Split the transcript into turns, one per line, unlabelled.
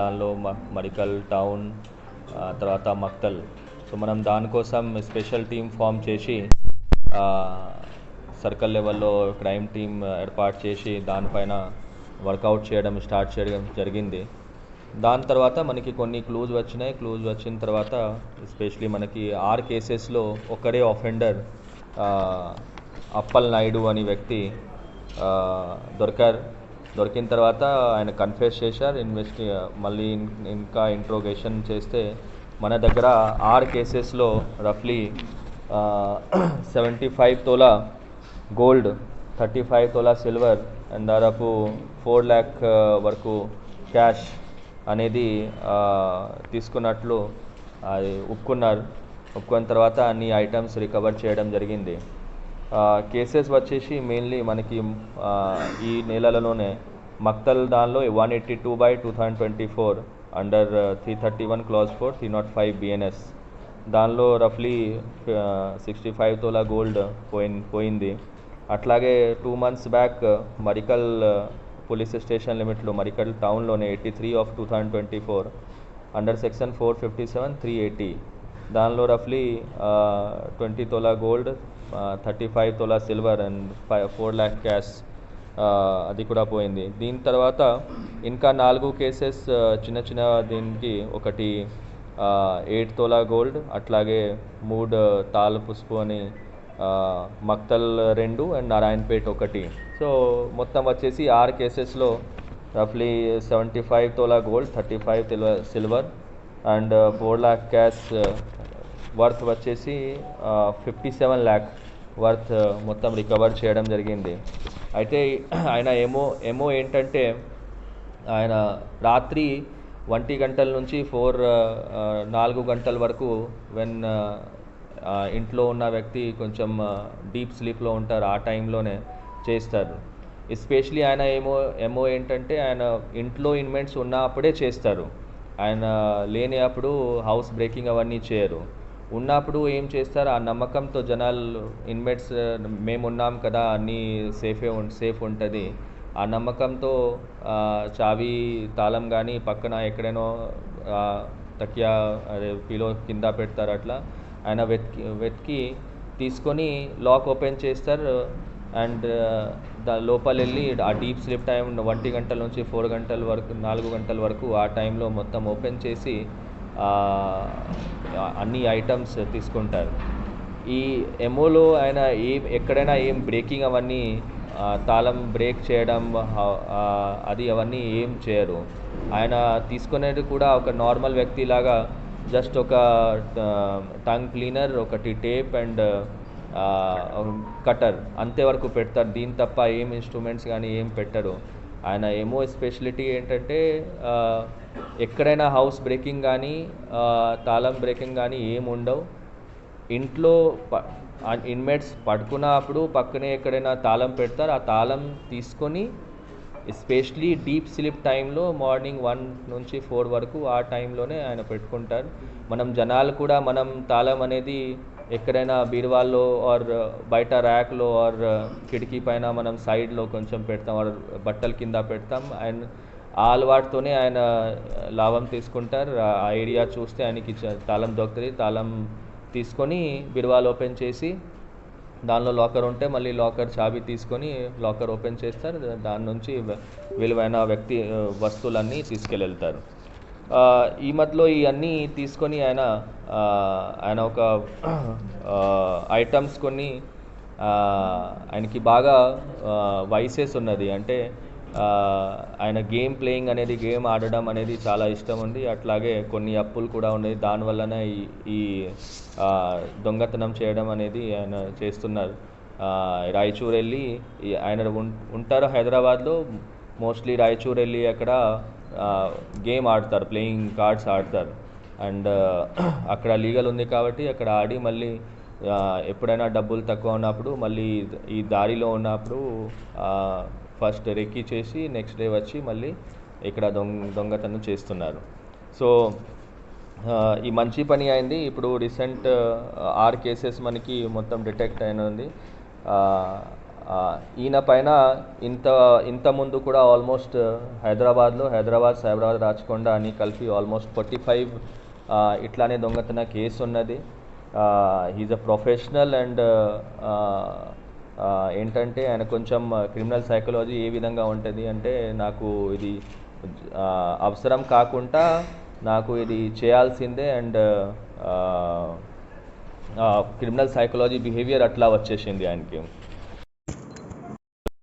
దానిలో మ మరికల్ టౌన్ తర్వాత మక్తల్. సో మనం దానికోసం స్పెషల్ టీం ఫామ్ చేసి సర్కిల్ లెవెల్లో క్రైమ్ టీం ఏర్పాటు చేసి దానిపైన వర్కౌట్ చేయడం స్టార్ట్ చేయడం జరిగింది. దాని తర్వాత మనకి కొన్ని క్లూజ్ వచ్చినాయి. క్లూజ్ వచ్చిన తర్వాత ఎస్పెషలీ మనకి ఆరు కేసెస్లో ఒక్కరే ఆఫెండర్ అప్పల్ నాయుడు అనే వ్యక్తి ఆ, దొరికారు. దొరికిన తర్వాత ఆయన కన్ఫ్యూస్ చేశారు. ఇన్వెస్టి మళ్ళీ ఇంకా ఇంట్రోగేషన్ చేస్తే మన దగ్గర ఆరు కేసెస్లో రఫ్లీ seventy five tola gold thirty five tola silver and దాదాపు ఫోర్ ల్యాక్ వరకు క్యాష్ అనేది తీసుకున్నట్లు అది ఒప్పుకున్నారు. ఒప్పుకున్న తర్వాత అన్ని ఐటమ్స్ రికవర్ చేయడం జరిగింది. కేసెస్ వచ్చేసి మెయిన్లీ మనకి ఈ నెలలలోనే మక్తల్ దానిలో one eighty two by two thousand twenty four under three thirty one class four three nought five BNS దానిలో రఫ్లీ సిక్స్టీ ఫైవ్ తోలా గోల్డ్ పోయిన్ పోయింది. అట్లాగే two months back Marikal police station లిమిట్లో Marikal టౌన్లోనే eighty three of two thousand twenty four under section four fifty seven three eighty దానిలో రఫ్లీ twenty tola gold thirty five tola silver and five four lakh cash అది కూడా పోయింది. దీని తర్వాత ఇంకా నాలుగు cases చిన్న చిన్న దీనికి ఒకటి ఎయిట్ తోలా గోల్డ్ అట్లాగే మూడు తాల్ పుష్పు అని మక్తల్ రెండు అండ్ నారాయణపేట్ ఒకటి. సో మొత్తం వచ్చేసి ఆరు కేసెస్లో రఫ్లీ seventy five tola gold thirty five silver and four lakh cash worth వచ్చేసి ఫిఫ్టీ సెవెన్ ల్యాక్ వర్త్ మొత్తం రికవర్ చేయడం జరిగింది. అయితే ఆయన ఏమో ఏమో ఏంటంటే ఆయన రాత్రి ఒంటి గంటల నుంచి ఫోర్ నాలుగు గంటల వరకు వెన్ ఇంట్లో ఉన్న వ్యక్తి కొంచెం డీప్ స్లీప్లో ఉంటారు ఆ టైంలోనే చేస్తారు. ఎస్పెషలీ ఆయన ఏమో ఏమో ఏంటంటే ఆయన ఇంట్లో ఇన్వెంట్స్ ఉన్నప్పుడే చేస్తారు. ఆయన లేని అప్పుడు హౌస్ బ్రేకింగ్ అవన్నీ చేయరు. ఉన్నప్పుడు ఏం చేస్తారు? ఆ నమ్మకంతో జనాలు ఇన్వెట్స్ మేము ఉన్నాం కదా అన్నీ సేఫే సేఫ్ ఉంటుంది. ఆ నమ్మకంతో చావి తాళం కానీ పక్కన ఎక్కడైనో తకియా అదే పిలో కింద పెడతారు అట్లా. ఆయన వెతికి వెతికి తీసుకొని లాక్ ఓపెన్ చేస్తారు. అండ్ దా లోపల వెళ్ళి ఆ డీప్ స్లీప్ టైం ఒంటి గంటల నుంచి ఫోర్ గంటల వరకు నాలుగు గంటల వరకు ఆ టైంలో మొత్తం ఓపెన్ చేసి అన్ని ఐటమ్స్ తీసుకుంటారు. ఈ ఎమోలో ఆయన ఏం ఎక్కడైనా ఏం బ్రేకింగ్ అవన్నీ తాళం బ్రేక్ చేయడం అది అవన్నీ ఏం చేయరు. ఆయన తీసుకునేది కూడా ఒక నార్మల్ వ్యక్తిలాగా జస్ట్ ఒక టంగ్ క్లీనర్ ఒకటి టేప్ అండ్ కటర్ అంతే వరకు పెడతారు. దీని తప్ప ఏం ఇన్స్ట్రుమెంట్స్ కానీ ఏం పెట్టరు. ఆయన ఏమో స్పెషాలిటీ ఏంటంటే ఎక్కడైనా హౌస్ బ్రేకింగ్ కానీ తాళం బ్రేకింగ్ కానీ ఏమి ఉండవు. ఇంట్లో ప ఇన్మేట్స్ పడుకున్నప్పుడు పక్కనే ఎక్కడైనా తాళం పెడతారు. ఆ తాళం తీసుకొని ఎస్పెషలీ డీప్ స్లీప్ టైంలో మార్నింగ్ వన్ నుంచి ఫోర్ వరకు ఆ టైంలోనే ఆయన పెట్టుకుంటారు. మనం జనాలు కూడా మనం తాళం అనేది ఎక్కడైనా బీరువాల్లో ఆర్ బయట ర్యాక్లో ఆర్ కిటికీ పైన మనం సైడ్లో కొంచెం పెడతాం ఆర్ బట్టల కింద పెడతాం. అండ్ ఆ అలవాటుతోనే ఆయన లాభం తీసుకుంటారు. ఆ ఐడియా చూస్తే ఆయనకి తాళం దొరుకుతుంది. తాళం తీసుకొని బీరువాలు ఓపెన్ చేసి దానిలో లాకర్ ఉంటే మళ్ళీ లాకర్ చాబీ తీసుకొని లాకర్ ఓపెన్ చేస్తారు. దాని నుంచి విలువైన వ్యక్తి వస్తువులన్నీ వస్తువులన్నీ వెళ్తారు ఈ మధ్యలో ఇవన్నీ తీసుకొని ఆయన ఆయన ఒక ఐటమ్స్ కొన్ని ఆయనకి బాగా వయసెస్ ఉన్నది. అంటే ఆయన గేమ్ ప్లేయింగ్ అనేది గేమ్ ఆడడం అనేది చాలా ఇష్టం ఉంది. అట్లాగే కొన్ని అప్పులు కూడా ఉన్నాయి. దానివల్లనే ఈ ఈ దొంగతనం చేయడం అనేది ఆయన చేస్తున్నారు. రాయచూర్ వెళ్ళి ఆయన ఉంటారు హైదరాబాద్లో. మోస్ట్లీ రాయచూర్ వెళ్ళి అక్కడ గేమ్ ఆడతారు ప్లేయింగ్ కార్డ్స్ ఆడతారు. అండ్ uh, అక్కడ లీగల్ ఉంది కాబట్టి అక్కడ ఆడి మళ్ళీ ఎప్పుడైనా డబ్బులు తక్కువ ఉన్నప్పుడు మళ్ళీ ఈ దారిలో ఉన్నప్పుడు ఫస్ట్ రెక్కి చేసి నెక్స్ట్ డే వచ్చి మళ్ళీ ఇక్కడ దొంగ దొంగతనం చేస్తున్నారు. సో ఈ మంచి పని అయింది. ఇప్పుడు రీసెంట్ ఆరు కేసెస్ మనకి మొత్తం డిటెక్ట్ అయినది ఈయన పైన ఇంత ఇంత ముందు కూడా ఆల్మోస్ట్ హైదరాబాద్లో హైదరాబాద్ సైబరాబాద్ రాచకొండ అని కలిపి ఆల్మోస్ట్ ఫార్టీ ఫైవ్ ఇట్లానే దొంగతన కేసు ఉన్నది. హీజ్ అ ప్రొఫెషనల్ అండ్ ఏంటంటే ఆయన కొంచెం క్రిమినల్ సైకాలజీ ఏ విధంగా ఉంటుంది అంటే నాకు ఇది అవసరం కాకుండా నాకు ఇది చేయాల్సిందే అండ్ క్రిమినల్ సైకాలజీ బిహేవియర్ అట్లా వచ్చేసింది ఆయనకి.